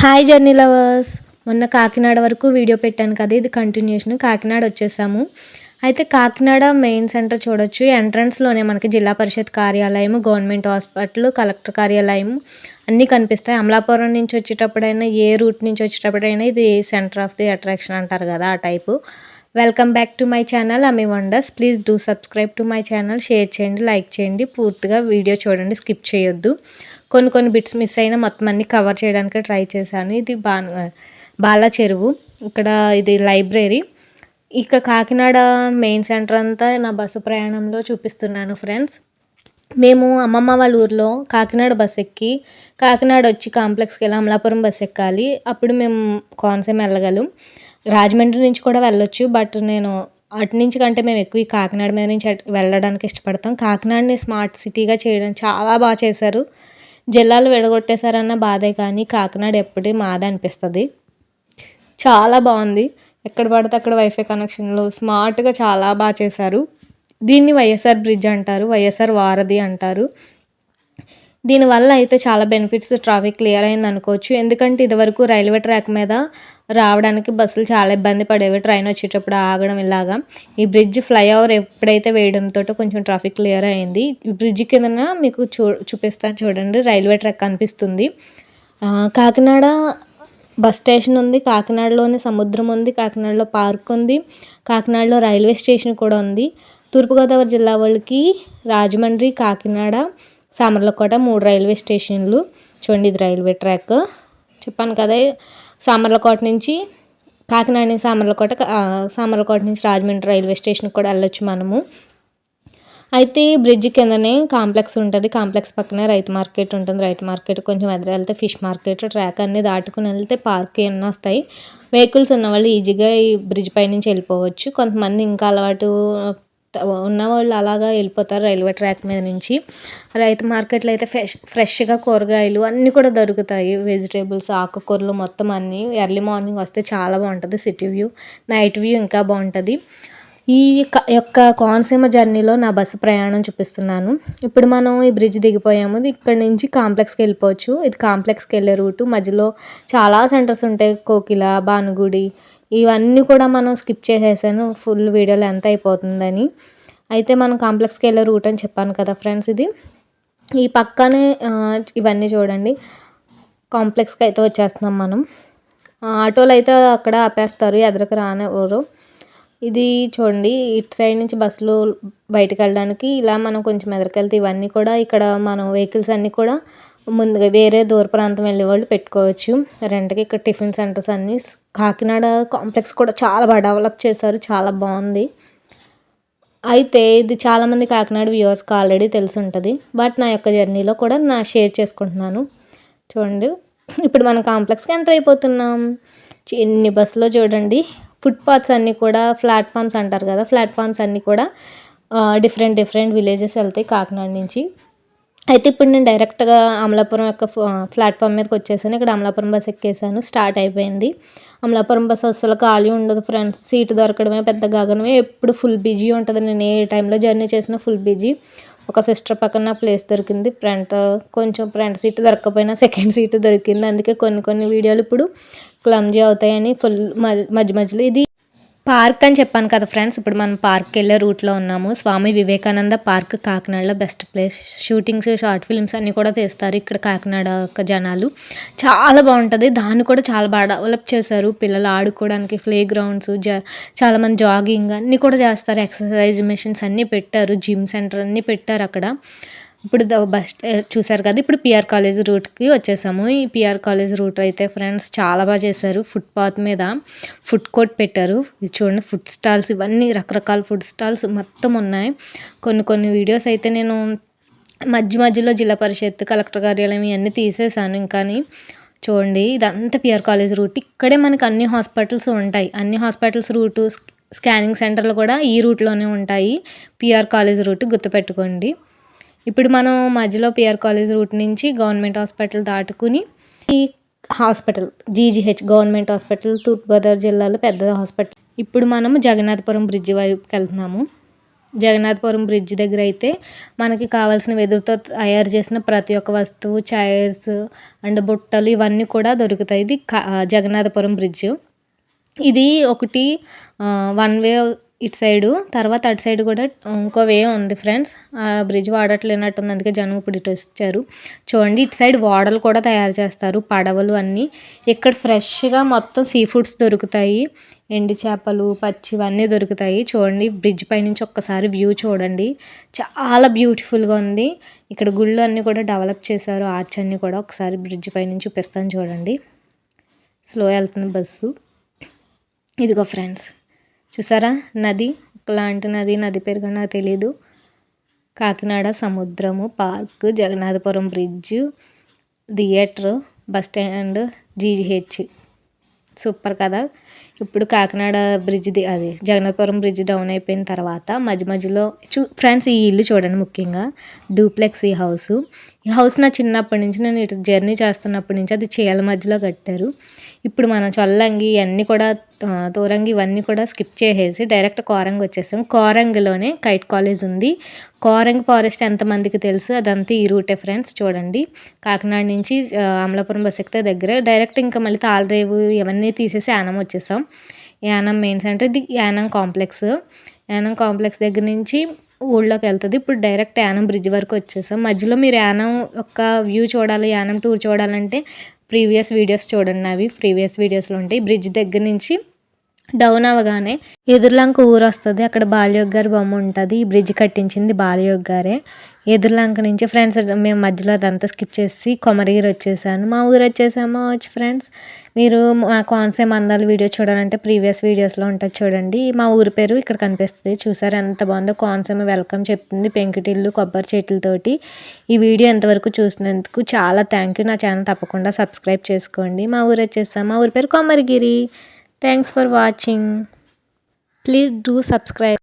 Hi journey lovers మొన్న కాకినాడ వరకు video పెట్టాను కదా ఇది కంటిన్యూషన్ కాకినాడ వచ్చేసాము. అయితే కాకినాడ మెయిన్ సెంటర్ చూడొచ్చు. ఎంట్రన్స్లోనే మనకి జిల్లా పరిషత్ కార్యాలయం గవర్నమెంట్ హాస్పిటల్ కలెక్టర్ కార్యాలయం అన్నీ కనిపిస్తాయి. అమలాపురం నుంచి వచ్చేటప్పుడైనా ఏ రూట్ నుంచి వచ్చేటప్పుడైనా ఇది సెంటర్ ఆఫ్ ది అట్రాక్షన్ అంటారు కదా ఆ type welcome back to my channel అమి wonders please do subscribe to my channel share చేయండి లైక్ చేయండి. పూర్తిగా వీడియో చూడండి స్కిప్ చేయొద్దు. కొన్ని కొన్ని బిట్స్ మిస్ అయినా మొత్తం అన్ని కవర్ చేయడానికి ట్రై చేశాను. ఇది బా బాలా చెరువు. ఇక్కడ ఇది లైబ్రరీ ఇక కాకినాడ మెయిన్ సెంటర్ అంతా నా బస్సు ప్రయాణంలో చూపిస్తున్నాను ఫ్రెండ్స్ మేము అమ్మమ్మ వాళ్ళ ఊర్లో కాకినాడ బస్ ఎక్కి కాకినాడ వచ్చి కాంప్లెక్స్కి వెళ్ళి అమలాపురం బస్ ఎక్కాలి. అప్పుడు మేము కోనసీమ వెళ్ళగలం. రాజమండ్రి నుంచి కూడా వెళ్ళొచ్చు బట్ నేను అటు నుంచి కంటే మేము ఎక్కువ ఈ కాకినాడ మీద నుంచి వెళ్ళడానికి ఇష్టపడతాం. కాకినాడని స్మార్ట్ సిటీగా చేయడం చాలా బాగా చేశారు. జిల్లాలు విడగొట్టేశారన్న బాధే కానీ కాకినాడ ఎప్పటి మాదే అనిపిస్తుంది. చాలా బాగుంది. ఎక్కడ పడితే అక్కడ వైఫై కనెక్షన్లు స్మార్ట్గా చాలా బాగా చేశారు. దీన్ని వైఎస్ఆర్ బ్రిడ్జ్ అంటారు వైఎస్ఆర్ వారధి అంటారు. దీనివల్ల అయితే చాలా బెనిఫిట్స్ ట్రాఫిక్ క్లియర్ అయింది అనుకోవచ్చు. ఎందుకంటే ఇదివరకు రైల్వే ట్రాక్ మీద రావడానికి బస్సులు చాలా ఇబ్బంది పడేవి ట్రైన్ వచ్చేటప్పుడు ఆగడం ఇలాగా. ఈ బ్రిడ్జ్ ఫ్లైఓవర్ ఎప్పుడైతే వేయడంతో కొంచెం ట్రాఫిక్ క్లియర్ అయింది. ఈ బ్రిడ్జ్ కింద మీకు చూ చూపిస్తాను చూడండి. రైల్వే ట్రాక్ కనిపిస్తుంది. కాకినాడ బస్ స్టేషన్ ఉంది. కాకినాడలోనే సముద్రం ఉంది. కాకినాడలో పార్క్ ఉంది. కాకినాడలో రైల్వే స్టేషన్ కూడా ఉంది. తూర్పుగోదావరి జిల్లా వాళ్ళకి రాజమండ్రి కాకినాడ సామర్లకోట మూడు రైల్వే స్టేషన్లు. చూడండి ఇది రైల్వే ట్రాక్. చెప్పాను కదా సామర్లకోట నుంచి కాకినాడ నుంచి సామర్లకోట సామర్లకోట నుంచి రాజమండ్రి రైల్వే స్టేషన్కి కూడా వెళ్ళొచ్చు మనము. అయితే బ్రిడ్జ్ కిందనే కాంప్లెక్స్ ఉంటుంది. కాంప్లెక్స్ పక్కనే రైతు మార్కెట్ ఉంటుంది. రైతు మార్కెట్ కొంచెం ఎదురు వెళ్తే ఫిష్ మార్కెట్ ట్రాక్ అన్ని దాటుకుని వెళ్తే పార్క్ ఎన్నో వస్తాయి. వెహికల్స్ ఉన్న వాళ్ళు ఈజీగా ఈ బ్రిడ్జ్ పై నుంచి వెళ్ళిపోవచ్చు. కొంతమంది ఇంకా అలవాటు ఉన్న వాళ్ళు అలాగా వెళ్ళిపోతారు రైల్వే ట్రాక్ మీద నుంచి. రైతు మార్కెట్లో అయితే ఫ్రెష్ ఫ్రెష్గా కూరగాయలు అన్నీ కూడా దొరుకుతాయి. వెజిటేబుల్స్ ఆకుకూరలు మొత్తం అన్నీ. ఎర్లీ మార్నింగ్ వస్తే చాలా బాగుంటుంది సిటీ వ్యూ. నైట్ వ్యూ ఇంకా బాగుంటుంది. ఈ యొక్క కోనసీమ జర్నీలో నా బస్సు ప్రయాణం చూపిస్తున్నాను. ఇప్పుడు మనం ఈ బ్రిడ్జ్ దిగిపోయాము. ఇక్కడ నుంచి కాంప్లెక్స్కి వెళ్ళిపోవచ్చు. ఇది కాంప్లెక్స్కి వెళ్ళే రూటు. మధ్యలో చాలా సెంటర్స్ ఉంటాయి. కోకిల భానుగుడి ఇవన్నీ కూడా మనం స్కిప్ చేసేసాను. ఫుల్ వీడియోలో ఎంత అయిపోతుందని. అయితే మనం కాంప్లెక్స్కి వెళ్ళే రూట్ అని చెప్పాను కదా ఫ్రెండ్స్ ఇది. ఈ పక్కనే ఇవన్నీ చూడండి. కాంప్లెక్స్కి అయితే వచ్చేస్తున్నాం మనం. ఆటోలు అయితే అక్కడ ఆపేస్తారు. ఎదురుకు రానివ్వరు. ఇది చూడండి ఇటు సైడ్ నుంచి బస్సులు బయటకు వెళ్ళడానికి ఇలా మనం కొంచెం ఎదరికెళ్తే ఇవన్నీ కూడా ఇక్కడ మనం వెహికల్స్ అన్నీ కూడా ముందుగా వేరే దూర ప్రాంతం వెళ్ళే వాళ్ళు పెట్టుకోవచ్చు. రెంట్కి ఇక్కడ టిఫిన్ సెంటర్స్ అన్నీ కాకినాడ కాంప్లెక్స్ కూడా చాలా బాగా డెవలప్ చేశారు చాలా బాగుంది. అయితే ఇది చాలామంది కాకినాడ వ్యూవర్స్కి ఆల్రెడీ తెలిసి ఉంటుంది బట్ నా యొక్క జర్నీలో కూడా నా షేర్ చేసుకుంటున్నాను. చూడండి ఇప్పుడు మనం కాంప్లెక్స్కి ఎంటర్ అయిపోతున్నాం. ఎన్ని బస్సులో చూడండి ఫుట్పాత్స్ అన్నీ కూడా ప్లాట్ఫామ్స్ అంటారు కదా ప్లాట్ఫామ్స్ అన్నీ కూడా డిఫరెంట్ డిఫరెంట్ విలేజెస్ వెళ్తాయి కాకినాడ నుంచి. అయితే ఇప్పుడు నేను డైరెక్ట్గా అమలాపురం యొక్క ప్లాట్ఫామ్ మీదకి వచ్చేసాను. ఇక్కడ అమలాపురం బస్ ఎక్కేసాను. స్టార్ట్ అయిపోయింది. అమలాపురం బస్ అసలు ఖాళీ ఉండదు ఫ్రెండ్స్ సీటు దొరకడమే పెద్ద గగనమే. ఎప్పుడు ఫుల్ బిజీ ఉంటుంది. నేను ఏ టైంలో జర్నీ చేసినా ఫుల్ బిజీ ఒక సిస్టర్ పక్కన ప్లేస్ దొరికింది. ఫ్రంట్ కొంచెం ఫ్రంట్ సీట్ దొరకకపోయినా సెకండ్ సీట్ దొరికింది. అందుకే కొన్ని కొన్ని వీడియోలు ఇప్పుడు క్లమ్జీ అవుతాయని ఫుల్ మధ్య మధ్యలో ఇది పార్క్ అని చెప్పాను కదా ఫ్రెండ్స్. ఇప్పుడు మనం పార్క్కి వెళ్ళే రూట్లో ఉన్నాము. స్వామి వివేకానంద పార్క్ కాకినాడలో best place. Shootings short films అన్నీ కూడా తీస్తారు ఇక్కడ కాకినాడ జనాలు. చాలా బాగుంటుంది. దాన్ని కూడా చాలా బాగా డెవలప్ చేశారు. పిల్లలు ఆడుకోవడానికి ప్లే గ్రౌండ్స్ జ చాలామంది జాగింగ్ అన్నీ కూడా చేస్తారు. ఎక్సర్సైజ్ మెషిన్స్ అన్నీ పెట్టారు. జిమ్ సెంటర్ అన్నీ పెట్టారు అక్కడ. ఇప్పుడు బస్ చూసారు కదా ఇప్పుడు పిఆర్ కాలేజ్ రూట్కి వచ్చేసాము. ఈ పిఆర్ కాలేజ్ రూట్ అయితే ఫ్రెండ్స్ చాలా బాగా చేశారు. ఫుట్పాత్ మీద ఫుడ్ కోర్ట్ పెట్టారు. ఇది చూడండి ఫుడ్ స్టాల్స్ ఇవన్నీ రకరకాల ఫుడ్ స్టాల్స్ మొత్తం ఉన్నాయి. కొన్ని కొన్ని వీడియోస్ అయితే నేను మధ్య మధ్యలో జిల్లా పరిషత్ కలెక్టర్ కార్యాలయం ఇవన్నీ తీసేసాను. ఇంకాని చూడండి ఇదంతా పిఆర్ కాలేజ్ రూట్ ఇక్కడే మనకి అన్ని హాస్పిటల్స్ ఉంటాయి. అన్ని హాస్పిటల్స్ రూటు స్కానింగ్ సెంటర్లు కూడా ఈ రూట్లోనే ఉంటాయి. పిఆర్ కాలేజ్ రూట్ గుర్తుపెట్టుకోండి. ఇప్పుడు మనం మధ్యలో పిఆర్ కాలేజ్ రూట్ నుంచి గవర్నమెంట్ హాస్పిటల్ దాటుకుని ఈ hospital GGH government hospital Thurpu Godavari జిల్లాలో పెద్ద హాస్పిటల్. ఇప్పుడు మనం జగన్నాథపురం బ్రిడ్జ్ వైపుకి వెళ్తున్నాము. జగన్నాథపురం బ్రిడ్జ్ దగ్గర అయితే మనకి కావాల్సిన వెదురుతో తయారు చేసిన ప్రతి ఒక్క వస్తువు చైర్స్ అండ్ బుట్టలు ఇవన్నీ కూడా దొరుకుతాయి. ఇది జగన్నాథపురం బ్రిడ్జ్. ఇది ఒకటి వన్ వే ఇటు సైడు తర్వాత అటు సైడ్ కూడా ఇంకో వే ఉంది ఫ్రెండ్స్. ఆ బ్రిడ్జ్ వాడట్లేనట్టుంది అందుకే జనం ఇప్పుడు ఇటు వచ్చారు. చూడండి ఇటు సైడ్ ఓడలు కూడా తయారు చేస్తారు పడవలు అన్నీ. ఇక్కడ ఫ్రెష్గా మొత్తం సీ ఫుడ్స్ దొరుకుతాయి. ఎండి చేపలు పచ్చి ఇవన్నీ దొరుకుతాయి. చూడండి బ్రిడ్జ్ పైనుంచి ఒక్కసారి వ్యూ చూడండి. చాలా బ్యూటిఫుల్గా ఉంది. ఇక్కడ గుళ్ళు అన్నీ కూడా డెవలప్ చేశారు. ఆర్చ్ అన్నీ కూడా ఒకసారి బ్రిడ్జ్ పైనుంచి చూపిస్తాను చూడండి. స్లో వెళ్తుంది బస్సు. ఇదిగో ఫ్రెండ్స్. చూసారా? నది ఒకలాంటి నది నది పేరు కూడా నాకు తెలీదు. కాకినాడ సముద్రము park Jagannathapuram bridge theatre bus stand GGH super కదా? ఇప్పుడు కాకినాడ బ్రిడ్జ్ అది జగన్నాథపురం బ్రిడ్జ్ డౌన్ అయిపోయిన తర్వాత మధ్య మధ్యలో చూ ఫ్రెండ్స్ ఈ ఇల్లు చూడండి ముఖ్యంగా. డూప్లెక్స్ ఈ హౌస్. ఈ హౌస్ నా చిన్నప్పటి నుంచి నేను ఇటు జర్నీ చేస్తున్నప్పటి నుంచి అది చీల మధ్యలో కట్టారు. ఇప్పుడు మనం చొల్లంగి ఇవన్నీ కూడా తోరంగి ఇవన్నీ కూడా స్కిప్ చేసేసి డైరెక్ట్ కోరంగి వచ్చేసాం. కోరంగిలోనే కైట్ కాలేజ్ ఉంది. కోరంగి ఫారెస్ట్ ఎంతమందికి తెలుసు? అదంతా ఈ రూటే ఫ్రెండ్స్ చూడండి. కాకినాడ నుంచి అమలాపురం బస్ ఎక్కితే దగ్గర. డైరెక్ట్ ఇంకా మళ్ళీ తాళరేవు ఇవన్నీ తీసేసి యానం వచ్చేసాం. యానం మెయిన్ సెంటర్ ఇది యానం కాంప్లెక్స్. యానం కాంప్లెక్స్ దగ్గర నుంచి ఊళ్ళోకి వెళ్తుంది ఇప్పుడు డైరెక్ట్ యానం బ్రిడ్జ్ వరకు వచ్చేసాం. మధ్యలో మీరు యానం యొక్క వ్యూ చూడాలి యానం టూర్ చూడాలంటే ప్రీవియస్ వీడియోస్ చూడండి అవి. ప్రీవియస్ వీడియోస్లో ఉంటాయి. బ్రిడ్జ్ దగ్గర నుంచి డౌన్ అవ్వగానే ఎదుర్లంక ఊరు వస్తుంది. అక్కడ బాలయోగ్ గారి బొమ్మ ఉంటుంది. ఈ బ్రిడ్జ్ కట్టించింది బాలయోగ్ గారే. ఎదుర్లంక నుంచి ఫ్రెండ్స్ మేము మధ్యలో అదంతా స్కిప్ చేసి కొమరగిరి వచ్చేసాను. మా ఊరు వచ్చేసాము వచ్చి ఫ్రెండ్స్ మీరు మా కోనసీమ అందాల వీడియో చూడాలంటే ప్రీవియస్ వీడియోస్లో ఉంటుంది చూడండి. మా ఊరి పేరు ఇక్కడ కనిపిస్తుంది. చూసారు ఎంత బాగుందో? కోనసీమ వెల్కమ్ చెప్తుంది పెంకుటిల్లు కొబ్బరి చెట్లతోటి. ఈ వీడియో ఎంతవరకు చూసినందుకు చాలా థ్యాంక్ యూ నా ఛానల్ తప్పకుండా సబ్స్క్రైబ్ చేసుకోండి. మా ఊరు వచ్చేసాం. మా ఊరి పేరు Komaragiri. Thanks for watching please do subscribe